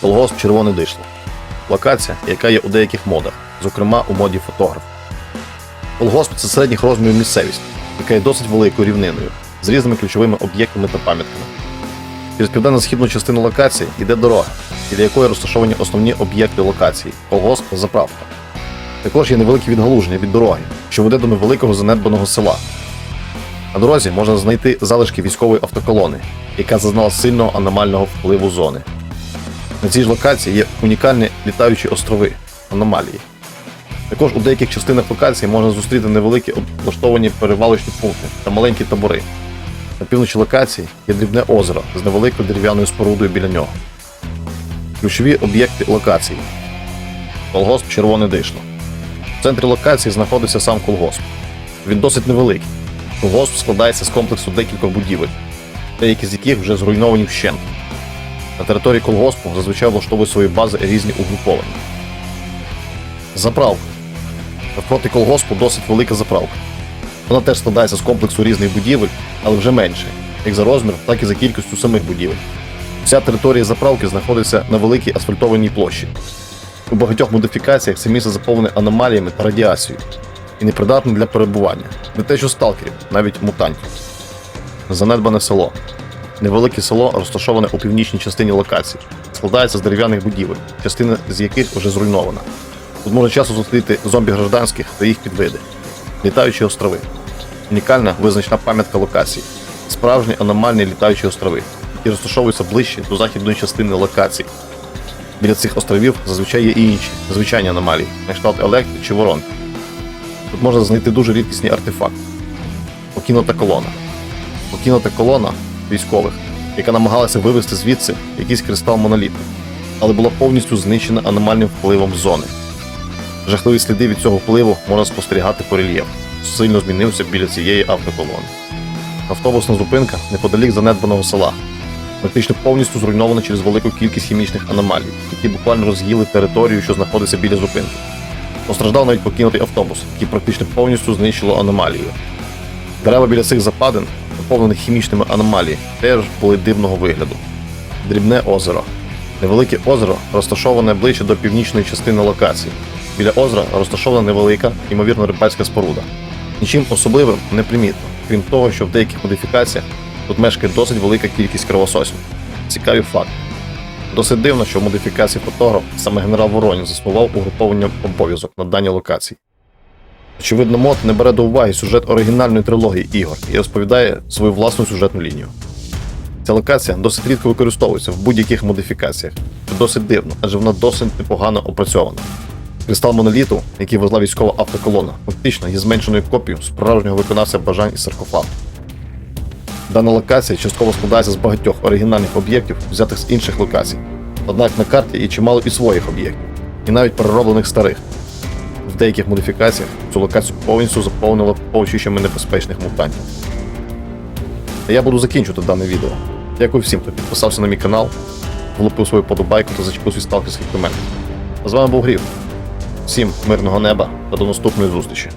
Колгосп червоне дишло. Локація, яка є у деяких модах, зокрема у моді фотограф. Колгосп це середніх розмірів місцевість, яка є досить великою рівниною, з різними ключовими об'єктами та пам'ятками. Через південно-східну частину локації йде дорога, біля якої розташовані основні об'єкти локації колгосп та заправка. Також є невелике відгалуження від дороги, що веде до невеликого занедбаного села. На дорозі можна знайти залишки військової автоколони, яка зазнала сильного аномального впливу зони. На цій ж локації є унікальні літаючі острови аномалії. Також у деяких частинах локації можна зустріти невеликі облаштовані перевалочні пункти та маленькі табори. На півночі локації є дрібне озеро з невеликою дерев'яною спорудою біля нього. Ключові об'єкти локації. Колгосп Червоне дишло. В центрі локації знаходиться сам колгосп. Він досить невеликий. Колгосп складається з комплексу декількох будівель, деякі з яких вже зруйновані вщент. На території колгоспу зазвичай влаштовують свої бази різні угруповання. Заправка. Навпроти колгоспу досить велика заправка. Вона теж складається з комплексу різних будівель, але вже менше, як за розміром, так і за кількістю самих будівель. Вся територія заправки знаходиться на великій асфальтованій площі. У багатьох модифікаціях це місце заповнене аномаліями та радіацією і непридатне для перебування. Не те, що сталкерів, навіть мутантів. Занедбане село. Невелике село розташоване у північній частині локації, складається з дерев'яних будівель, частина з яких вже зруйнована. Тут можна часто зустріти зомбі гражданських та їх підвиди, літаючі острови. Унікальна визначна пам'ятка локації, справжні аномальні літаючі острови, які розташовуються ближче до західної частини локації. Біля цих островів зазвичай є і інші звичайні аномалії, на кшталт електри чи ворон. Тут можна знайти дуже рідкісні артефакти. Покинута колона. Покинута колона військових, яка намагалася вивести звідси якийсь кристал моноліту, але була повністю знищена аномальним впливом зони. Жахливі сліди від цього впливу можна спостерігати по рельєфу, що сильно змінився біля цієї автоколони. Автобусна зупинка неподалік занедбаного села, практично повністю зруйнована через велику кількість хімічних аномалій, які буквально роз'їли територію, що знаходиться біля зупинки. Постраждав навіть покинутий автобус, який практично повністю знищило аномалію. Дерева біля цих западин, наповнених хімічними аномаліями, теж були дивного вигляду. Дрібне озеро. Невелике озеро розташоване ближче до північної частини локації. Біля озера розташована невелика, ймовірно, рибальська споруда. Нічим особливим не примітно, крім того, що в деяких модифікаціях тут мешкає досить велика кількість кровососів. Цікаві факти. Досить дивно, що в модифікації фотограф саме генерал Воронін заснував угруповання обов'язок на даній локації. Очевидно, мод не бере до уваги сюжет оригінальної трилогії ігор і розповідає свою власну сюжетну лінію. Ця локація досить рідко використовується в будь-яких модифікаціях. Це досить дивно, адже вона досить непогано опрацьована. Кристал моноліту, який везла військова автоколона, фактично є зменшеною копією справжнього виконавця бажань і саркофагу. Дана локація частково складається з багатьох оригінальних об'єктів, взятих з інших локацій. Однак на карті є чимало і своїх об'єктів, і навіть перероблених старих. Деяких модифікаціях цю локацію повністю заповнило повчищами небезпечних мутантів. Я буду закінчувати дане відео. Дякую всім, хто підписався на мій канал, влупив свою подобайку та зачепив свій сталкерський комент. З вами був Грів. Всім мирного неба та до наступної зустрічі.